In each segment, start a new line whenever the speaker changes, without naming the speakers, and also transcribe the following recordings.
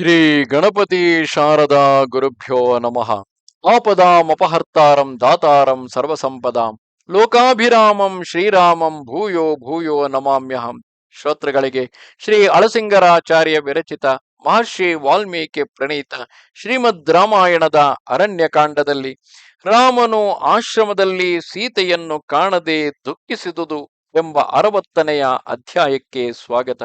ಶ್ರೀ ಗಣಪತಿ ಶಾರದಾ ಗುರುಭ್ಯೋ ನಮಃ. ಆಪದಾಮಪಹರ್ತಾರಂ ದಾತಾರಂ ಸರ್ವಸಂಪದಾಂ. ಲೋಕಾಭಿರಾಮಂ ಶ್ರೀರಾಮಂ ಭೂಯೋ ಭೂಯೋ ನಮಾಮ್ಯಹಂ. ಶ್ರೋತೃಗಳಿಗೆ ಶ್ರೀ ಅಳಸಿಂಗರಾಚಾರ್ಯ ವಿರಚಿತ ಮಹರ್ಷಿ ವಾಲ್ಮೀಕಿ ಪ್ರಣೀತ ಶ್ರೀಮದ್ ರಾಮಾಯಣದ ಅರಣ್ಯಕಾಂಡದಲ್ಲಿ ರಾಮನು ಆಶ್ರಮದಲ್ಲಿ ಸೀತೆಯನ್ನು ಕಾಣದೆ ದುಃಖಿಸಿದುದು ಎಂಬ ಅರವತ್ತನೆಯ ಅಧ್ಯಾಯಕ್ಕೆ ಸ್ವಾಗತ.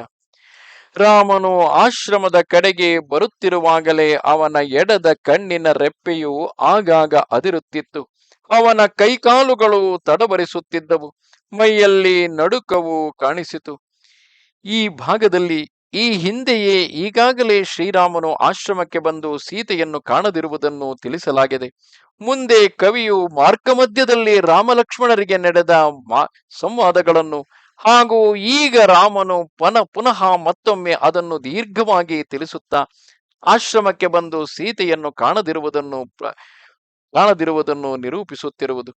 ರಾಮನು ಆಶ್ರಮದ ಕಡೆಗೆ ಬರುತ್ತಿರುವಾಗಲೇ ಅವನ ಎಡದ ಕಣ್ಣಿನ ರೆಪ್ಪೆಯು ಆಗಾಗ ಅದಿರುತ್ತಿತ್ತು. ಅವನ ಕೈಕಾಲುಗಳು ತಡಬರಿಸುತ್ತಿದ್ದವು. ಮೈಯಲ್ಲಿ ನಡುಕವು ಕಾಣಿಸಿತು. ಈ ಭಾಗದಲ್ಲಿ, ಈ ಹಿಂದೆಯೇ ಈಗಾಗಲೇ ಶ್ರೀರಾಮನು ಆಶ್ರಮಕ್ಕೆ ಬಂದು ಸೀತೆಯನ್ನು ಕಾಣದಿರುವುದನ್ನು ತಿಳಿಸಲಾಗಿದೆ. ಮುಂದೆ ಕವಿಯು ಮಾರ್ಗಮಧ್ಯದಲ್ಲಿ ರಾಮಲಕ್ಷ್ಮಣರಿಗೆ ನಡೆದ ಮಾ, ಸಂವಾದಗಳನ್ನು ಹಾಗೂ ಈಗ ರಾಮನು ಪನ, ಪುನಃ ಮತ್ತೊಮ್ಮೆ ಅದನ್ನು ದೀರ್ಘವಾಗಿ ತಿಳಿಸುತ್ತಾ ಆಶ್ರಮಕ್ಕೆ ಬಂದು ಸೀತೆಯನ್ನು ಕಾಣದಿರುವುದನ್ನು ಕಾಣದಿರುವುದನ್ನು ನಿರೂಪಿಸುತ್ತಿರುವುದು.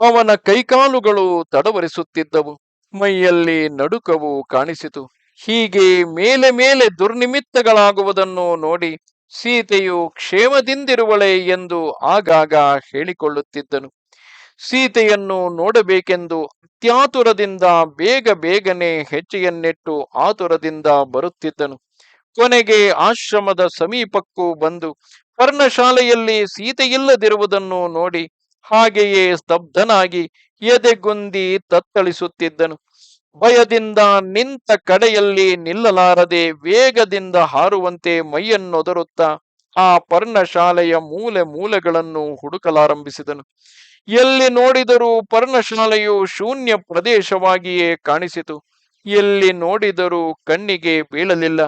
ಅವನ ಕೈಕಾಲುಗಳು ತಡವರಿಸುತ್ತಿದ್ದವು. ಮೈಯಲ್ಲಿ ನಡುಕವು ಕಾಣಿಸಿತು. ಹೀಗೆ ಮೇಲೆ ಮೇಲೆ ದುರ್ನಿಮಿತ್ತಗಳಾಗುವುದನ್ನು ನೋಡಿ ಸೀತೆಯು ಕ್ಷೇಮದಿಂದಿರುವಳೆ ಎಂದು ಆಗಾಗ ಹೇಳಿಕೊಳ್ಳುತ್ತಿದ್ದನು. ಸೀತೆಯನ್ನು ನೋಡಬೇಕೆಂದು ಅತ್ಯಾತುರದಿಂದ ಬೇಗ ಬೇಗನೆ ಹೆಜ್ಜೆಯನ್ನಿಟ್ಟು ಆತುರದಿಂದ ಬರುತ್ತಿದ್ದನು. ಕೊನೆಗೆ ಆಶ್ರಮದ ಸಮೀಪಕ್ಕೂ ಬಂದು ಪರ್ಣಶಾಲೆಯಲ್ಲಿ ಸೀತೆಯಿಲ್ಲದಿರುವುದನ್ನು ನೋಡಿ ಹಾಗೆಯೇ ಸ್ತಬ್ಧನಾಗಿ ಎದೆಗುಂದಿ ತತ್ತಳಿಸುತ್ತಿದ್ದನು. ಭಯದಿಂದ ನಿಂತ ಕಡೆಯಲ್ಲಿ ನಿಲ್ಲಲಾರದೆ ವೇಗದಿಂದ ಹಾರುವಂತೆ ಮೈಯನ್ನೊದರುತ್ತಾ ಆ ಪರ್ಣಶಾಲೆಯ ಮೂಲೆ ಮೂಲೆಗಳನ್ನು ಹುಡುಕಲಾರಂಭಿಸಿದನು. ಎಲ್ಲಿ ನೋಡಿದರೂ ಪರ್ಣಶಾಲೆಯು ಶೂನ್ಯ ಪ್ರದೇಶವಾಗಿಯೇ ಕಾಣಿಸಿತು. ಎಲ್ಲಿ ನೋಡಿದರೂ ಕಣ್ಣಿಗೆ ಬೀಳಲಿಲ್ಲ.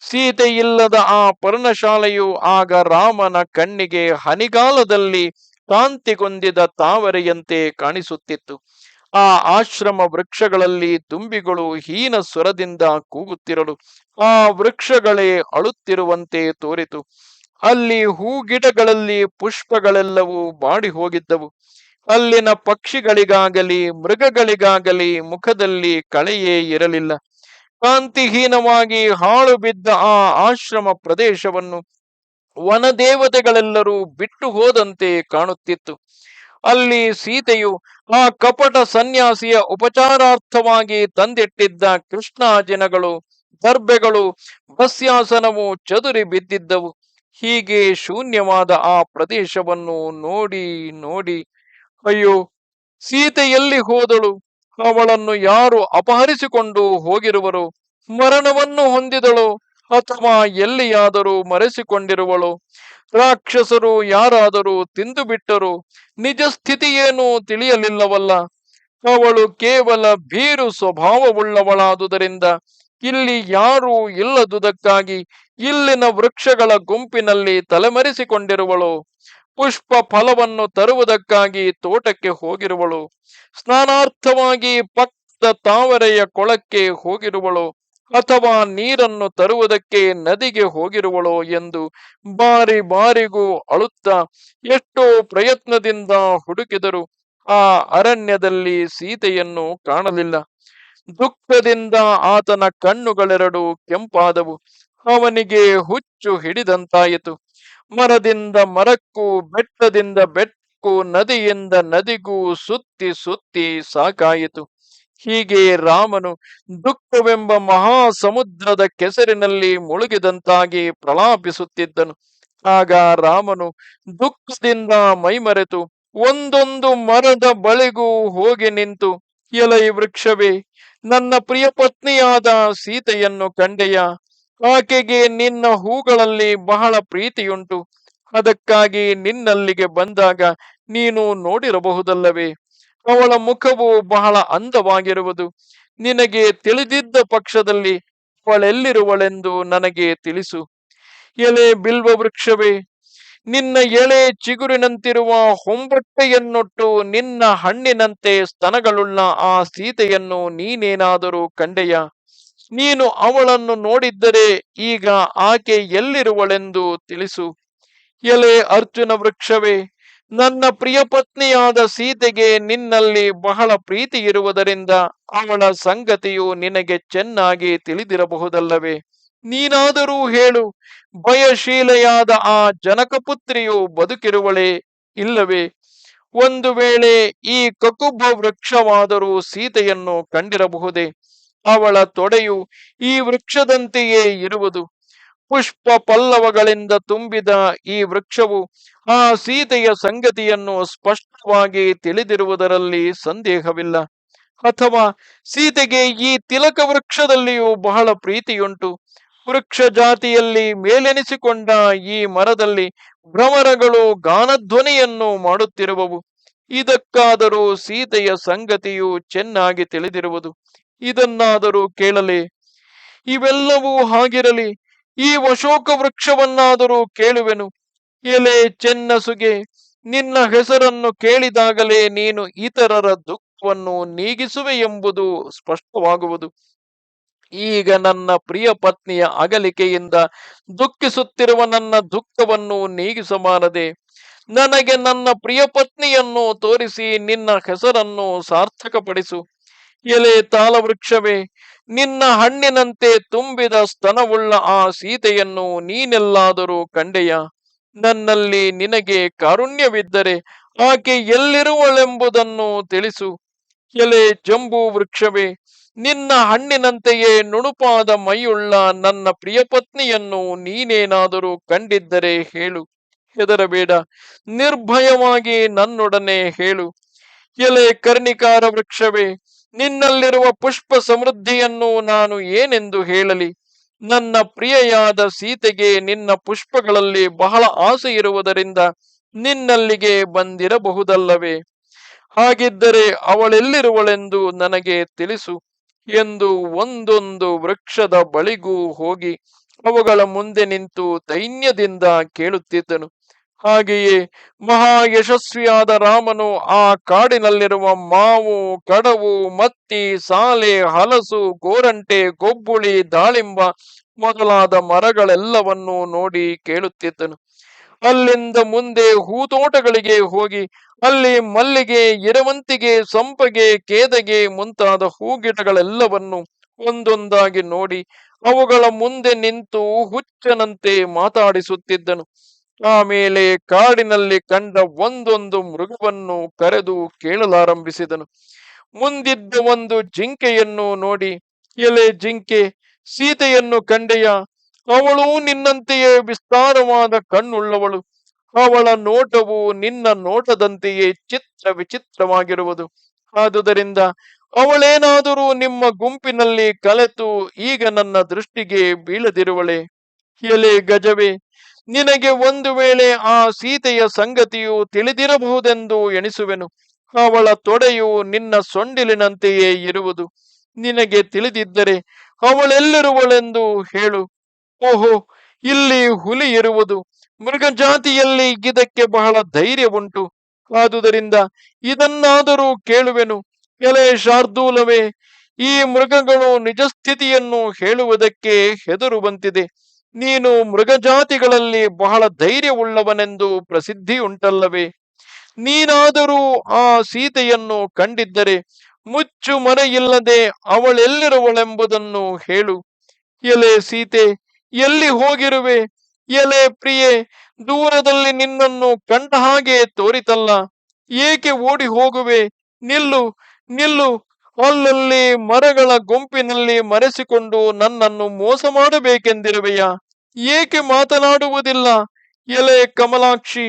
ಸೀತೆ ಇಲ್ಲದ ಆ ಪರ್ಣಶಾಲೆಯು ಆಗ ರಾಮನ ಕಣ್ಣಿಗೆ ಹನಿಗಾಲದಲ್ಲಿ ಕಾಂತಿಗೊಂದಿದ ತಾವರೆಯಂತೆ ಕಾಣಿಸುತ್ತಿತ್ತು. ಆ ಆಶ್ರಮ ವೃಕ್ಷಗಳಲ್ಲಿ ತುಂಬಿಗಳು ಹೀನ ಸ್ವರದಿಂದ ಕೂಗುತ್ತಿರಲು ಆ ವೃಕ್ಷಗಳೇ ಅಳುತ್ತಿರುವಂತೆ ತೋರಿತು. ಅಲ್ಲಿ ಹೂಗಿಡಗಳಲ್ಲಿ ಪುಷ್ಪಗಳೆಲ್ಲವೂ ಬಾಡಿ ಹೋಗಿದ್ದವು ಅಲ್ಲಿನ ಪಕ್ಷಿಗಳಿಗಾಗಲಿ, ಮೃಗಗಳಿಗಾಗಲಿ ಮುಖದಲ್ಲಿ ಕಳೆಯೇ ಇರಲಿಲ್ಲ. ಕಾಂತಿಹೀನವಾಗಿ ಹಾಳು ಬಿದ್ದ ಆ ಆಶ್ರಮ ಪ್ರದೇಶವನ್ನು ವನದೇವತೆಗಳೆಲ್ಲರೂ ಬಿಟ್ಟು ಹೋದಂತೆ ಕಾಣುತ್ತಿತ್ತು. ಅಲ್ಲಿ ಸೀತೆಯು ಆ ಕಪಟ ಸನ್ಯಾಸಿಯ ಉಪಚಾರಾರ್ಥವಾಗಿ ತಂದಿಟ್ಟಿದ್ದ ಕೃಷ್ಣಾಜಿನಗಳು ದರ್ಬೆಗಳು ಬಸ್ಯಾಸನವು ಚದುರಿ ಬಿದ್ದಿದ್ದವು. ಹೀಗೆ ಶೂನ್ಯವಾದ ಆ ಪ್ರದೇಶವನ್ನು ನೋಡಿ ನೋಡಿ ಅಯ್ಯೋ ಸೀತೆ ಎಲ್ಲಿ ಹೋದಳು. ಅವಳನ್ನು ಯಾರು ಅಪಹರಿಸಿಕೊಂಡು ಹೋಗಿರುವರು? ಮರಣವನ್ನು ಹೊಂದಿದಳು. ಅಥವಾ ಎಲ್ಲಿಯಾದರೂ ಮರೆಸಿಕೊಂಡಿರುವಳು? ರಾಕ್ಷಸರು ಯಾರಾದರೂ ತಿಂದು ಬಿಟ್ಟರು ನಿಜ ಸ್ಥಿತಿಯೇನು ತಿಳಿಯಲಿಲ್ಲವಲ್ಲ. ಅವಳು ಕೇವಲ ಭೀರು ಸ್ವಭಾವವುಳ್ಳವಳಾದುದರಿಂದ ಇಲ್ಲಿ ಯಾರೂ ಇಲ್ಲದುದಕ್ಕಾಗಿ ಇಲ್ಲಿನ ವೃಕ್ಷಗಳ ಗುಂಪಿನಲ್ಲಿ ತಲೆಮರೆಸಿಕೊಂಡಿರುವಳು. ಪುಷ್ಪ ಫಲವನ್ನು ತರುವುದಕ್ಕಾಗಿ ತೋಟಕ್ಕೆ ಹೋಗಿರುವಳು. ಸ್ನಾನಾರ್ಥವಾಗಿ ಪಕ್ಕದ ತಾವರೆಯ ಕೊಳಕ್ಕೆ ಹೋಗಿರುವಳು. ಅಥವಾ ನೀರನ್ನು ತರುವುದಕ್ಕೆ ನದಿಗೆ ಹೋಗಿರುವಳೋ ಎಂದು ಬಾರಿ ಬಾರಿಗೂ ಅಳುತ್ತಾ ಎಷ್ಟೋ ಪ್ರಯತ್ನದಿಂದ ಹುಡುಕಿದರು. ಆ ಅರಣ್ಯದಲ್ಲಿ ಸೀತೆಯನ್ನು ಕಾಣಲಿಲ್ಲ. ದುಃಖದಿಂದ ಆತನ ಕಣ್ಣುಗಳೆರಡು ಕೆಂಪಾದವು. ಅವನಿಗೆ ಹುಚ್ಚು ಹಿಡಿದಂತಾಯಿತು. ಮರದಿಂದ ಮರಕ್ಕೂ, ಬೆಟ್ಟದಿಂದ ಬೆಟ್ಟಕ್ಕೂ, ನದಿಯಿಂದ ನದಿಗೂ ಸುತ್ತಿ ಸುತ್ತಿ ಸಾಕಾಯಿತು. ಹೀಗೆ ರಾಮನು ದುಃಖವೆಂಬ ಮಹಾ ಸಮುದ್ರದ ಕೆಸರಿನಲ್ಲಿ ಮುಳುಗಿದಂತಾಗಿ ಪ್ರಲಾಪಿಸುತ್ತಿದ್ದನು. ಆಗ ರಾಮನು ದುಃಖದಿಂದ ಮೈಮರೆತು, ಒಂದೊಂದು ಮರದ ಬಳಿಗೂ ಹೋಗಿ ನಿಂತು, ಎಲೈ ವೃಕ್ಷವೇ, ನನ್ನ ಪ್ರಿಯ ಪತ್ನಿಯಾದ ಸೀತೆಯನ್ನು ಕಂಡೆಯ? ಆಕೆಗೆ ನಿನ್ನ ಹೂಗಳಲ್ಲಿ ಬಹಳ ಪ್ರೀತಿಯುಂಟು. ಅದಕ್ಕಾಗಿ ನಿನ್ನಲ್ಲಿಗೆ ಬಂದಾಗ ನೀನು ನೋಡಿರಬಹುದಲ್ಲವೇ? ಅವಳ ಮುಖವು ಬಹಳ ಅಂದವಾಗಿರುವುದು. ನಿನಗೆ ತಿಳಿದಿದ್ದ ಪಕ್ಷದಲ್ಲಿ ಅವಳೆಲ್ಲಿರುವಳೆಂದು ನನಗೆ ತಿಳಿಸು. ಎಲೆ ಬಿಲ್ವ ವೃಕ್ಷವೇ, ನಿನ್ನ ಎಳೆ ಚಿಗುರಿನಂತಿರುವ ಹೊಂಬಟ್ಟೆಯನ್ನೊಟ್ಟು ನಿನ್ನ ಹಣ್ಣಿನಂತೆ ಸ್ತನಗಳುಳ್ಳ ಆ ಸೀತೆಯನ್ನು ನೀನೇನಾದರೂ ಕಂಡೆಯ? ನೀನು ಅವಳನ್ನು ನೋಡಿದ್ದರೆ ಈಗ ಆಕೆ ಎಲ್ಲಿರುವಳೆಂದು ತಿಳಿಸು. ಎಲೆ ಅರ್ಜುನ ವೃಕ್ಷವೇ, ನನ್ನ ಪ್ರಿಯ ಪತ್ನಿಯಾದ ಸೀತೆಗೆ ನಿನ್ನಲ್ಲಿ ಬಹಳ ಪ್ರೀತಿ ಇರುವುದರಿಂದ ಅವಳ ಸಂಗತಿಯು ನಿನಗೆ ಚೆನ್ನಾಗಿ ತಿಳಿದಿರಬಹುದಲ್ಲವೇ? ನೀನಾದರೂ ಹೇಳು, ಭಯಶೀಲೆಯಾದ ಆ ಜನಕಪುತ್ರಿಯು ಬದುಕಿರುವಳೆ ಇಲ್ಲವೇ? ಒಂದು ವೇಳೆ ಈ ಕಕುಬ್ಬ ವೃಕ್ಷವಾದರೂ ಸೀತೆಯನ್ನು ಕಂಡಿರಬಹುದೇ? ಅವಳ ತೊಡೆಯು ಈ ವೃಕ್ಷದಂತೆಯೇ ಇರುವುದು. ಪುಷ್ಪ ಪಲ್ಲವಗಳಿಂದ ತುಂಬಿದ ಈ ವೃಕ್ಷವು ಆ ಸೀತೆಯ ಸಂಗತಿಯನ್ನು ಸ್ಪಷ್ಟವಾಗಿ ತಿಳಿದಿರುವುದರಲ್ಲಿ ಸಂದೇಹವಿಲ್ಲ. ಅಥವಾ ಸೀತೆಗೆ ಈ ತಿಲಕ ವೃಕ್ಷದಲ್ಲಿಯೂ ಬಹಳ ಪ್ರೀತಿಯುಂಟು. ವೃಕ್ಷ ಜಾತಿಯಲ್ಲಿ ಮೇಲೆನಿಸಿಕೊಂಡ ಈ ಮರದಲ್ಲಿ ಭ್ರಮರಗಳು ಗಾನಧ್ವನಿಯನ್ನು ಮಾಡುತ್ತಿರುವವು. ಇದಕ್ಕಾದರೂ ಸೀತೆಯ ಸಂಗತಿಯು ಚೆನ್ನಾಗಿ ತಿಳಿದಿರುವುದು. ಇದನ್ನಾದರೂ ಕೇಳಲಿ. ಇವೆಲ್ಲವೂ ಹಾಗಿರಲಿ, ಈ ಅಶೋಕ ವೃಕ್ಷವನ್ನಾದರೂ ಕೇಳುವೆನು. ಎಲೆ ಚೆನ್ನಸುಗೆ, ನಿನ್ನ ಹೆಸರನ್ನು ಕೇಳಿದಾಗಲೇ ನೀನು ಇತರರ ದುಃಖವನ್ನು ನೀಗಿಸುವೆ ಎಂಬುದು ಸ್ಪಷ್ಟವಾಗುವುದು. ಈಗ ನನ್ನ ಪ್ರಿಯ ಪತ್ನಿಯ ಅಗಲಿಕೆಯಿಂದ ದುಃಖಿಸುತ್ತಿರುವ ನನ್ನ ದುಃಖವನ್ನು ನೀಗಿಸಬಾರದೆ. ನನಗೆ ನನ್ನ ಪ್ರಿಯ ಪತ್ನಿಯನ್ನು ತೋರಿಸಿ ನಿನ್ನ ಹೆಸರನ್ನು ಸಾರ್ಥಕಪಡಿಸು. ಎಲೆ ತಾಲವೃಕ್ಷವೇ ನಿನ್ನ ಹಣ್ಣಿನಂತೆ ತುಂಬಿದ ಸ್ತನವುಳ್ಳ ಆ ಸೀತೆಯನ್ನು ನೀನೆಲ್ಲಾದರೂ ಕಂಡೆಯ? ನನ್ನಲ್ಲಿ ನಿನಗೆ ಕಾರುಣ್ಯವಿದ್ದರೆ ಆಕೆ ಎಲ್ಲಿರುವಳೆಂಬುದನ್ನು ತಿಳಿಸು. ಎಲೆ ಜಂಬೂ ವೃಕ್ಷವೇ, ನಿನ್ನ ಹಣ್ಣಿನಂತೆಯೇ ನುಣುಪಾದ ಮೈಯುಳ್ಳ ನನ್ನ ಪ್ರಿಯಪತ್ನಿಯನ್ನು ನೀನೇನಾದರೂ ಕಂಡಿದ್ದರೆ ಹೇಳು. ಹೆದರಬೇಡ, ನಿರ್ಭಯವಾಗಿ ನನ್ನೊಡನೆ ಹೇಳು. ಎಲೆ ಕರ್ಣಿಕಾರ ವೃಕ್ಷವೇ ನಿನ್ನಲ್ಲಿರುವ ಪುಷ್ಪ ಸಮೃದ್ಧಿಯನ್ನು ನಾನು ಏನೆಂದು ಹೇಳಲಿ? ನನ್ನ ಪ್ರಿಯೆಯಾದ ಸೀತೆಗೆ ನಿನ್ನ ಪುಷ್ಪಗಳಲ್ಲಿ ಬಹಳ ಆಸೆ ಇರುವುದರಿಂದ ನಿನ್ನಲ್ಲಿಗೆ ಬಂದಿರಬಹುದಲ್ಲವೇ? ಹಾಗಿದ್ದರೆ ಅವಳೆಲ್ಲಿರುವಳೆಂದು ನನಗೆ ತಿಳಿಸು ಎಂದು ಒಂದೊಂದು ವೃಕ್ಷದ ಬಳಿಗೂ ಹೋಗಿ ಅವುಗಳ ಮುಂದೆ ನಿಂತು ದೈನ್ಯದಿಂದ ಕೇಳುತ್ತಿದ್ದನು. ಹಾಗೆಯೇ ಮಹಾ ಯಶಸ್ವಿಯಾದ ರಾಮನು ಆ ಕಾಡಿನಲ್ಲಿರುವ ಮಾವು, ಕಡವು, ಮತ್ತಿ, ಸಾಲೆ, ಹಲಸು, ಗೋರಂಟೆ, ಗೊಬ್ಬುಳಿ, ದಾಳಿಂಬ ಮೊದಲಾದ ಮರಗಳೆಲ್ಲವನ್ನೂ ನೋಡಿ ಕೇಳುತ್ತಿದ್ದನು. ಅಲ್ಲಿಂದ ಮುಂದೆ ಹೂತೋಟಗಳಿಗೆ ಹೋಗಿ ಅಲ್ಲಿ ಮಲ್ಲಿಗೆ ಇರವಂತಿಗೆ ಸಂಪಗೆ, ಕೇದಗೆ ಮುಂತಾದ ಹೂಗಿಡಗಳೆಲ್ಲವನ್ನು ಒಂದೊಂದಾಗಿ ನೋಡಿ ಅವುಗಳ ಮುಂದೆ ನಿಂತು ಹುಚ್ಚನಂತೆ ಮಾತಾಡಿಸುತ್ತಿದ್ದನು. ಆಮೇಲೆ ಕಾಡಿನಲ್ಲಿ ಕಂಡ ಒಂದೊಂದು ಮೃಗವನ್ನು ಕರೆದು ಕೇಳಲಾರಂಭಿಸಿದನು. ಮುಂದಿದ್ದ ಒಂದು ಜಿಂಕೆಯನ್ನು ನೋಡಿ, ಎಲೆ ಜಿಂಕೆ, ಸೀತೆಯನ್ನು ಕಂಡೆಯ? ಅವಳು ನಿನ್ನಂತೆಯೇ ವಿಸ್ತಾರವಾದ ಕಣ್ಣುಳ್ಳವಳು. ಅವಳ ನೋಟವು ನಿನ್ನ ನೋಟದಂತೆಯೇ ಚಿತ್ರ ವಿಚಿತ್ರವಾಗಿರುವುದು. ಆದುದರಿಂದ ಅವಳೇನಾದರೂ ನಿಮ್ಮ ಗುಂಪಿನಲ್ಲಿ ಕಲೆತು ಈಗ ನನ್ನ ದೃಷ್ಟಿಗೆ ಬೀಳದಿರುವಳೆ. ಎಲೆ ಗಜವೇ ನಿನಗೆ ಒಂದು ವೇಳೆ ಆ ಸೀತೆಯ ಸಂಗತಿಯು ತಿಳಿದಿರಬಹುದೆಂದು ಎಣಿಸುವೆನು. ಅವಳ ತೊಡೆಯು ನಿನ್ನ ಸೊಂಡಿಲಿನಂತೆಯೇ ಇರುವುದು. ನಿನಗೆ ತಿಳಿದಿದ್ದರೆ ಅವಳೆಲ್ಲಿರುವಳೆಂದು ಹೇಳು. ಓಹೋ, ಇಲ್ಲಿ ಹುಲಿ ಇರುವುದು. ಮೃಗಜಾತಿಯಲ್ಲಿ ಇದಕ್ಕೆ ಬಹಳ ಧೈರ್ಯ ಉಂಟು. ಆದುದರಿಂದ ಇದನ್ನಾದರೂ ಕೇಳುವೆನು. ಎಲೆ ಶಾರ್ದೂಲವೇ, ಈ ಮೃಗಗಳು ನಿಜ ಸ್ಥಿತಿಯನ್ನು ಹೇಳುವುದಕ್ಕೆ ಹೆದರುವಂತಿದೆ. ನೀನು ಮೃಗಜಾತಿಗಳಲ್ಲಿ ಬಹಳ ಧೈರ್ಯವುಳ್ಳವನೆಂದು ಪ್ರಸಿದ್ಧಿ ಉಂಟಲ್ಲವೇ ನೀನಾದರೂ ಆ ಸೀತೆಯನ್ನು ಕಂಡಿದ್ದರೆ ಮುಚ್ಚು ಮರೆಯಿಲ್ಲದೆ ಅವಳೆಲ್ಲಿರುವಳೆಂಬುದನ್ನು ಹೇಳು. ಎಲೆ ಸೀತೆ, ಎಲ್ಲಿ ಹೋಗಿರುವೆ? ಎಲೆ ಪ್ರಿಯೆ, ದೂರದಲ್ಲಿ ನಿನ್ನನ್ನು ಕಂಡ ಹಾಗೆ ತೋರಿತಲ್ಲ. ಏಕೆ ಓಡಿ ಹೋಗುವೆ ನಿಲ್ಲು ನಿಲ್ಲು. ಅಲ್ಲಲ್ಲಿ ಮರಗಳ ಗುಂಪಿನಲ್ಲಿ ಮರೆಸಿಕೊಂಡು ನನ್ನನ್ನು ಮೋಸ ಮಾಡಬೇಕೆಂದಿರುವೆಯ? ಏಕೆ ಮಾತನಾಡುವುದಿಲ್ಲ? ಎಲೆ ಕಮಲಾಕ್ಷಿ,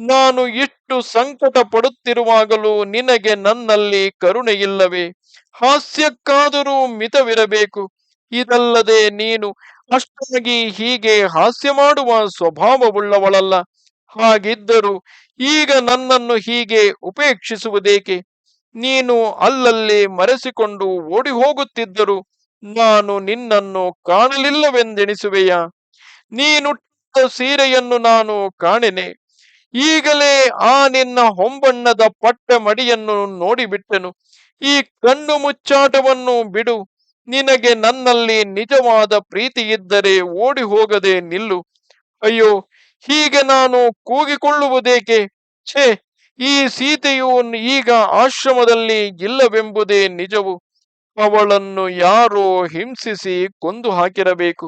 ನಾನು ಇಷ್ಟು ಸಂಕಟ ಪಡುತ್ತಿರುವಾಗಲೂ ನಿನಗೆ ನನ್ನಲ್ಲಿ ಕರುಣೆಯಿಲ್ಲವೇ? ಹಾಸ್ಯಕ್ಕಾದರೂ ಮಿತವಿರಬೇಕು. ಇದಲ್ಲದೆ ನೀನು ಅಷ್ಟಾಗಿ ಹೀಗೆ ಹಾಸ್ಯ ಮಾಡುವ ಸ್ವಭಾವವುಳ್ಳವಳಲ್ಲ. ಹಾಗಿದ್ದರೂ ಈಗ ನನ್ನನ್ನು ಹೀಗೆ ಉಪೇಕ್ಷಿಸುವುದೇಕೆ? ನೀನು ಅಲ್ಲಲ್ಲಿ ಮರೆಸಿಕೊಂಡು ಓಡಿ ಹೋಗುತ್ತಿದ್ದರು ನಾನು ನಿನ್ನನ್ನು ಕಾಣಲಿಲ್ಲವೆಂದೆಣಿಸುವೆಯಾ? ನೀನು ಸೀರೆಯನ್ನು ನಾನು ಕಾಣೆನೆ. ಈಗಲೇ ಆ ನಿನ್ನ ಹೊಂಬಣ್ಣದ ಪಟ್ಟ ಮಡಿಯನ್ನು ನೋಡಿಬಿಟ್ಟೆನು. ಈ ಕಣ್ಣು ಮುಚ್ಚಾಟವನ್ನು ಬಿಡು. ನಿನಗೆ ನನ್ನಲ್ಲಿ ನಿಜವಾದ ಪ್ರೀತಿ ಇದ್ದರೆ ಓಡಿ ಹೋಗದೆ ನಿಲ್ಲು. ಅಯ್ಯೋ, ಹೀಗೆ ನಾನು ಕೂಗಿಕೊಳ್ಳುವುದೇಕೆ? ಛೇ ಈ ಸೀತೆಯು ಈಗ ಆಶ್ರಮದಲ್ಲಿ ಇಲ್ಲವೆಂಬುದೇ ನಿಜವು. ಅವಳನ್ನು ಯಾರೋ ಹಿಂಸಿಸಿ ಕೊಂದು ಹಾಕಿರಬೇಕು.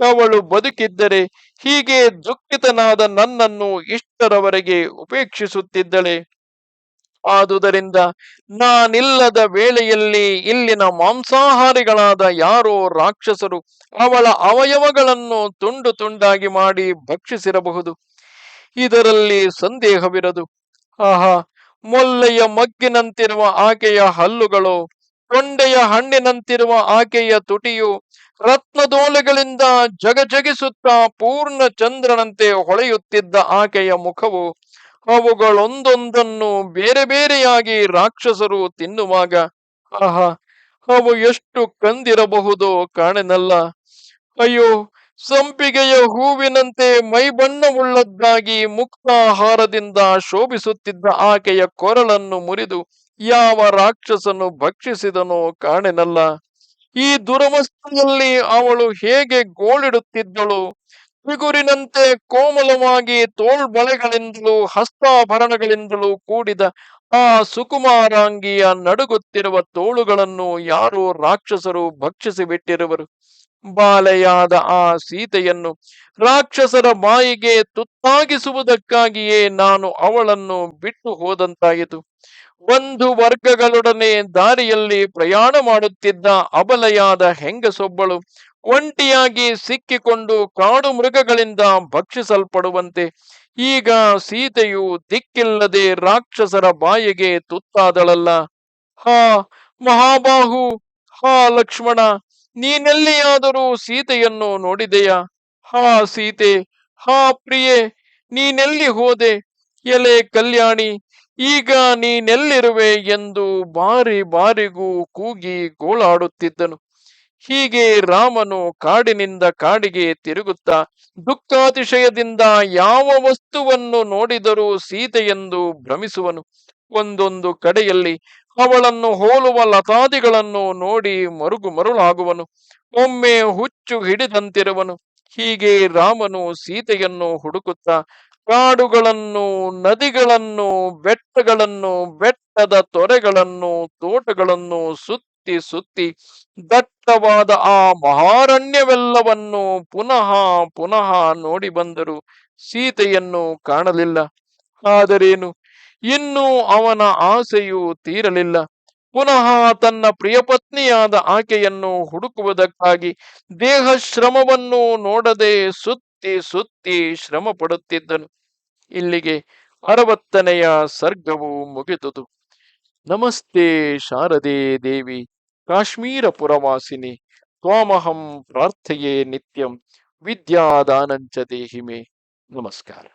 ಅವಳು ಬದುಕಿದ್ದರೆ ಹೀಗೆ ದುಃಖಿತನಾದ ನನ್ನನ್ನು ಇಷ್ಟರವರೆಗೆ ಉಪೇಕ್ಷಿಸುತ್ತಿದ್ದಳೆ. ಆದುದರಿಂದ ನಾನಿಲ್ಲದ ವೇಳೆಯಲ್ಲಿ ಇಲ್ಲಿನ ಮಾಂಸಾಹಾರಿಗಳಾದ ಯಾರೋ ರಾಕ್ಷಸರು ಅವಳ ಅವಯವಗಳನ್ನು ತುಂಡು ತುಂಡಾಗಿ ಮಾಡಿ ಭಕ್ಷಿಸಿರಬಹುದು. ಇದರಲ್ಲಿ ಸಂದೇಹವಿರದು. ಆಹಾ, ಮೊಲ್ಲೆಯ ಮಗ್ಗಿನಂತಿರುವ ಆಕೆಯ ಹಲ್ಲುಗಳು, ತೊಂಡೆಯ ಹಣ್ಣಿನಂತಿರುವ ಆಕೆಯ ತುಟಿಯು, ರತ್ನದೋಲೆಗಳಿಂದ ಜಗಜಗಿಸುತ್ತಾ ಪೂರ್ಣ ಚಂದ್ರನಂತೆ ಹೊಳೆಯುತ್ತಿದ್ದ ಆಕೆಯ ಮುಖವು, ಅವುಗಳೊಂದೊಂದನ್ನು ಬೇರೆ ಬೇರೆಯಾಗಿ ರಾಕ್ಷಸರು ತಿನ್ನುವಾಗ, ಆಹಾ, ಅವು ಎಷ್ಟು ಕಂದಿರಬಹುದು ಕಾಣೆನಲ್ಲ. ಅಯ್ಯೋ ಸಂಪಿಗೆಯ ಹೂವಿನಂತೆ ಮೈಬಣ್ಣವುಳ್ಳದ್ದಾಗಿ ಮುಕ್ತಾಹಾರದಿಂದ ಶೋಭಿಸುತ್ತಿದ್ದ ಆಕೆಯ ಕೊರಳನ್ನು ಮುರಿದು ಯಾವ ರಾಕ್ಷಸನು ಭಕ್ಷಿಸಿದನೋ ಕಾಣೆನಲ್ಲ. ಈ ದುರವಸ್ಥೆಯಲ್ಲಿ ಅವಳು ಹೇಗೆ ಗೋಳಿಡುತ್ತಿದ್ದಳು? ಬಿಗುರಿನಂತೆ ಕೋಮಲವಾಗಿ ತೋಳ್ಬಳೆಗಳಿಂದಲೂ ಹಸ್ತಾಭರಣಗಳಿಂದಲೂ ಕೂಡಿದ ಆ ಸುಕುಮಾರಾಂಗಿಯ ನಡುಗುತ್ತಿರುವ ತೋಳುಗಳನ್ನು ಯಾರೋ ರಾಕ್ಷಸರು ಭಕ್ಷಿಸಿ ಬಿಟ್ಟಿರುವರು ಬಾಲೆಯಾದ ಆ ಸೀತೆಯನ್ನು ರಾಕ್ಷಸರ ಬಾಯಿಗೆ ತುತ್ತಾಗಿಸುವುದಕ್ಕಾಗಿಯೇ ನಾನು ಅವಳನ್ನು ಬಿಟ್ಟು ಹೋದಂತಾಯಿತು. ಒಂದು ವರ್ಗಗಳೊಡನೆ ದಾರಿಯಲ್ಲಿ ಪ್ರಯಾಣ ಮಾಡುತ್ತಿದ್ದ ಅಬಲೆಯಾದ ಹೆಂಗಸೊಬ್ಬಳು ಒಂಟಿಯಾಗಿ ಸಿಕ್ಕಿಕೊಂಡು ಕಾಡು ಮೃಗಗಳಿಂದ ಭಕ್ಷಿಸಲ್ಪಡುವಂತೆ ಈಗ ಸೀತೆಯು ದಿಕ್ಕಿಲ್ಲದೆ ರಾಕ್ಷಸರ ಬಾಯಿಗೆ ತುತ್ತಾದಳಲ್ಲ. ಹಾ, ಮಹಾಬಾಹು, ಹಾ ಲಕ್ಷ್ಮಣ, ನೀನೆಲ್ಲಿಯಾದರೂ ಸೀತೆಯನ್ನು ನೋಡಿದೆಯಾ? ಹಾ ಸೀತೆ, ಹಾ ಪ್ರಿಯೆ, ನೀನೆಲ್ಲಿ ಹೋದೆ? ಎಲೆ ಕಲ್ಯಾಣಿ ಈಗ ನೀನೆಲ್ಲಿರುವೆ ಎಂದು ಬಾರಿ ಬಾರಿಗೂ ಕೂಗಿ ಗೋಳಾಡುತ್ತಿದ್ದನು. ಹೀಗೆ ರಾಮನು ಕಾಡಿನಿಂದ ಕಾಡಿಗೆ ತಿರುಗುತ್ತಾ ದುಃಖಾತಿಶಯದಿಂದ ಯಾವ ವಸ್ತುವನ್ನು ನೋಡಿದರೂ ಸೀತೆಯೆಂದು ಭ್ರಮಿಸುವನು. ಒಂದೊಂದು ಕಡೆಯಲ್ಲಿ ಅವಳನ್ನು ಹೋಲುವ ಲತಾದಿಗಳನ್ನು ನೋಡಿ ಮರುಗು ಮರುಳಾಗುವನು. ಒಮ್ಮೆ ಹುಚ್ಚು ಹಿಡಿದಂತಿರುವನು. ಹೀಗೆ ರಾಮನು ಸೀತೆಯನ್ನು ಹುಡುಕುತ್ತಾ ಕಾಡುಗಳನ್ನು, ನದಿಗಳನ್ನು, ಬೆಟ್ಟಗಳನ್ನು, ಬೆಟ್ಟದ ತೊರೆಗಳನ್ನು, ತೋಟಗಳನ್ನು ಸುತ್ತಿ ಸುತ್ತಿ ದಟ್ಟವಾದ ಆ ಮಹಾರಣ್ಯವೆಲ್ಲವನ್ನು ಪುನಃ ಪುನಃ ನೋಡಿ ಬಂದರು. ಸೀತೆಯನ್ನು ಕಾಣಲಿಲ್ಲ. ಆದರೇನು? ಇನ್ನು ಅವನ ಆಸೆಯು ತೀರಲಿಲ್ಲ. ಪುನಃ ತನ್ನ ಪ್ರಿಯಪತ್ನಿಯಾದ ಆಕೆಯನ್ನು ಹುಡುಕುವುದಕ್ಕಾಗಿ ದೇಹ ಶ್ರಮವನ್ನು ನೋಡದೆ ಸುತ್ತಿ ಸುತ್ತಿ ಶ್ರಮ ಪಡುತ್ತಿದ್ದನು. ಇಲ್ಲಿಗೆ ಅರವತ್ತನೆಯ ಸರ್ಗವು ಮುಗಿದುದು. ನಮಸ್ತೆ ಶಾರದೆ ದೇವಿ ಕಾಶ್ಮೀರ ಪುರವಾಸಿನಿ ತ್ವಾಮಹಂ ಪ್ರಾರ್ಥೆಯೇ ನಿತ್ಯಂ, ವಿದ್ಯಾದಾನಂಚ ದೇಹಿಮೆ. ನಮಸ್ಕಾರ.